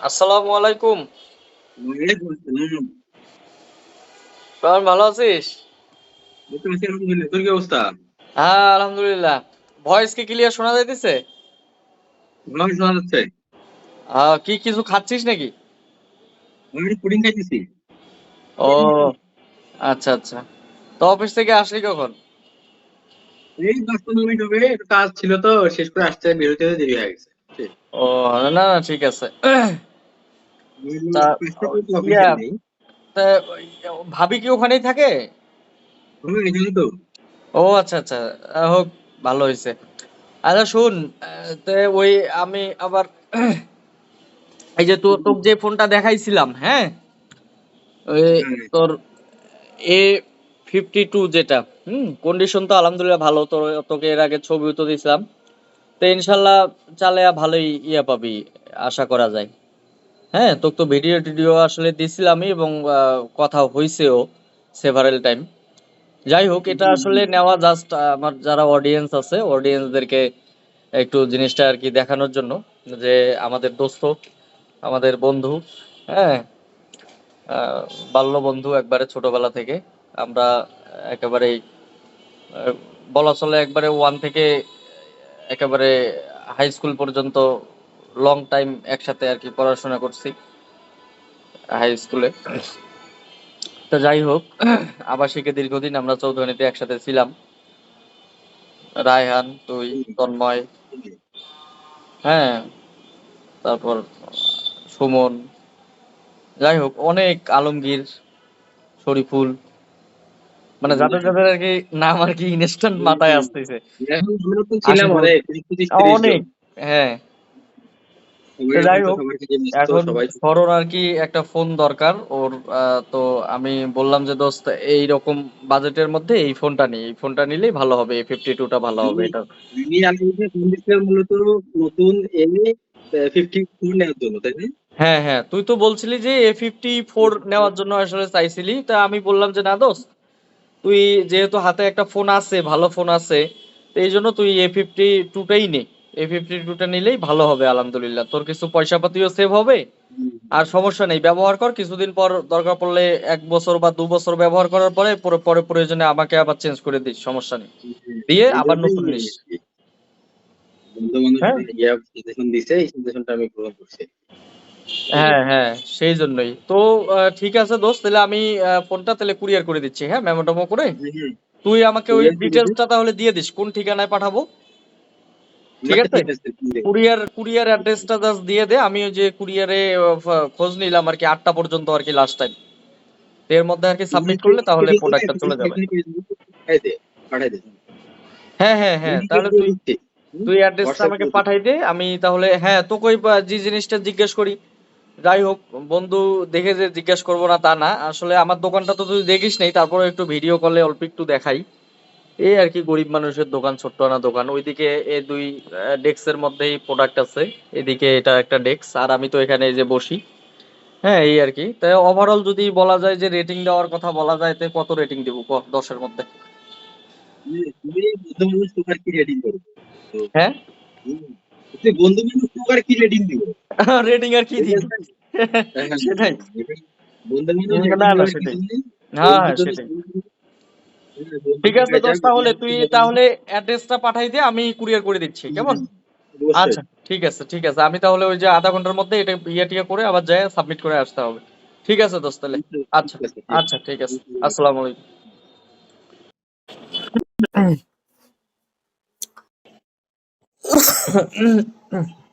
আসসালামু আলাইকুম। কেমন ভালো আছিস। তোর কি অবস্থা? হ্যাঁ আলহামদুলিল্লাহ ভয়েস কি ক্লিয়ার শোনা যাইতেছে শোনা যাচ্ছে। কি কিছু খাচ্ছিস নাকি আমি পুডিং খাইতেছি। ও আচ্ছা আচ্ছা তো অফিস থেকে আসলি কখন এই দশ পনেরো মিনিট হবে কাজ ছিল তো শেষ করে আসতে বেরোতে দেরি হয়ে গেছে ও না না ঠিক আছে। ভাবি কি ওখানেই থাকে? ও আচ্ছা আচ্ছা হোক ভালো হয়েছে। আচ্ছা শুন ওই আমি আবার এই যে তোর তোকে যে ফোনটা দেখাইছিলাম হ্যাঁ? ওই তোর এ ফিফটি টু যেটা হুম? কন্ডিশন তো আলহামদুলিল্লাহ ভালো তোর তোকে এর আগে ছবিও তো দিছিলাম। তো ইনশাল্লাহ চালে ভালোই ইয়া পাবি, আশা করা যায়। হ্যাঁ তোকে তো ভিডিও টিডিও আসলে দিছিলামই এবং কথা হইছেও সেভারেল টাইম যাই হোক, এটা আসলে নেওয়া জাস্ট আমার যারা অডিয়েন্স আছে অডিয়েন্সদেরকে একটু জিনিসটা আর কি দেখানোর জন্য, যে আমাদের দোস্ত, আমাদের বন্ধু হ্যাঁ বাল্য বন্ধু একবারে ছোটবেলা থেকে। আমরা একেবারেই বলা চলে একবারে ওয়ান থেকে একেবারে হাই স্কুল পর্যন্ত লং টাইম একসাথে আর কি পড়াশোনা করছি হাই স্কুলে তো যাই হোক, আবাসিকে দীর্ঘদিন আমরা চৌধুরীতে একসাথে ছিলাম। রায়হান, তুই, তন্ময় হ্যাঁ তারপর সুমন, যাই হোক, অনেক আলমগীর, শরীফুল মানে যাদের যাদের আর কি নাম আর কি ইনস্ট্যান্ট মাথায় আসতেছে। অনেক হ্যাঁ। যাই এখন হোক, আর কি একটা ফোন দরকার ওর তো আমি বললাম যে দোস্ত এই রকম বাজেটের মধ্যে এই ফোনটা নিই এই ফোনটা নিলেই ভালো হবে এই ফিফটি টুটা ভালো হবে এটা। মূলত নতুন এনে ফিফটি ফোর নেওয়ার জন্য তাই না? হ্যাঁ হ্যাঁ তুই তো বলছিলি যে এ ফিফটি ফোর নেওয়ার জন্য আসলে চাইছিলি তা আমি বললাম যে না দোস্ত তুই যেহেতু হাতে একটা ফোন আছে ভালো ফোন আছে তো এই জন্য তুই এ ফিফটি টুটাই নে। এ ফিফটি টুটা নিলেই ভালো হবে আলহামদুলিল্লাহ। তোর কিছু পয়সা পাতিও সেভ হবে আর সমস্যা নেই। ব্যবহার কর কিছুদিন পর দরকার পড়লে এক বছর বা দু বছর ব্যবহার করার পরে পরে পরে প্রয়োজনে আমাকে আবার চেঞ্জ করে দিস সমস্যা নেই। দিয়ে আবার নতুন নিস। বন্ধু বান্ধব হ্যাঁ। ইয়া সাজেশন দিছে এই সাজেশনটা আমি গ্রহণ করছি। হ্যাঁ হ্যাঁ সেই জন্যই। তো ঠিক আছে দোস্ত তাহলে আমি ফোনটা তাহলে কুরিয়ার করে দিচ্ছি হ্যাঁ মেমো টেমো করে? তুই আমাকে ওই ডিটেলসটা তাহলে দিয়ে দিস কোন ঠিকানায় পাঠাবো? ঠিক আছে? কুরিয়ার কুরিয়ার অ্যাড্রেসটা জাস্ট দিয়ে দে আমি ওই যে কুরিয়ারে খোঁজ নিলাম আর কি আটটা পর্যন্ত আর কি লাস্ট টাইম এর মধ্যে আর কি সাবমিট করলে তাহলে প্রোডাক্টটা চলে যাবে। হ্যাঁ হ্যাঁ হ্যাঁ তাহলে তুই তুই অ্যাড্রেসটা আমাকে পাঠাই দে আমি তাহলে হ্যাঁ তোকে ওই যে জিনিসটা জিজ্ঞেস করি যাই হোক বন্ধু দেখে যে জিজ্ঞেস করব না তা না। আসলে আমার দোকানটা তো তুই দেখিস নাই তারপরে একটু ভিডিও কলে অল্প একটু দেখাই। এই আর কি গরিব মানুষের দোকান ছোট্ট আনা দোকান। ওইদিকে এই দুই ডেস্কের মধ্যেই প্রোডাক্ট আছে। এদিকে এটা একটা ডেস্ক আর আমি তো এখানে এই যে বসি। হ্যাঁ এই আর কি। তাই ওভারঅল যদি বলা যায় যে রেটিং দেওয়ার কথা বলা যায় তো কত রেটিং দেবো? ক দশের মধ্যে। হ্যাঁ? তুই কি রেটিং দিব? রেটিং আর কি সেটাই। না, না, সেটাই। হ্যাঁ হ্যাঁ সেটাই। ঠিক আছে দোস্ত তাহলে তুই তাহলে অ্যাড্রেসটা পাঠাই দে আমি কুরিয়ার করে দিচ্ছি কেমন? আচ্ছা ঠিক আছে ঠিক আছে। আমি তাহলে ওই যে আধা ঘণ্টার মধ্যে এটা ইয়ে টিয়া করে আবার যাই সাবমিট করে আসতে হবে। ঠিক আছে দোস্ত তাহলে। আচ্ছা আচ্ছা ঠিক আছে। আসসালামু আলাইকুম। 嗯 嗯。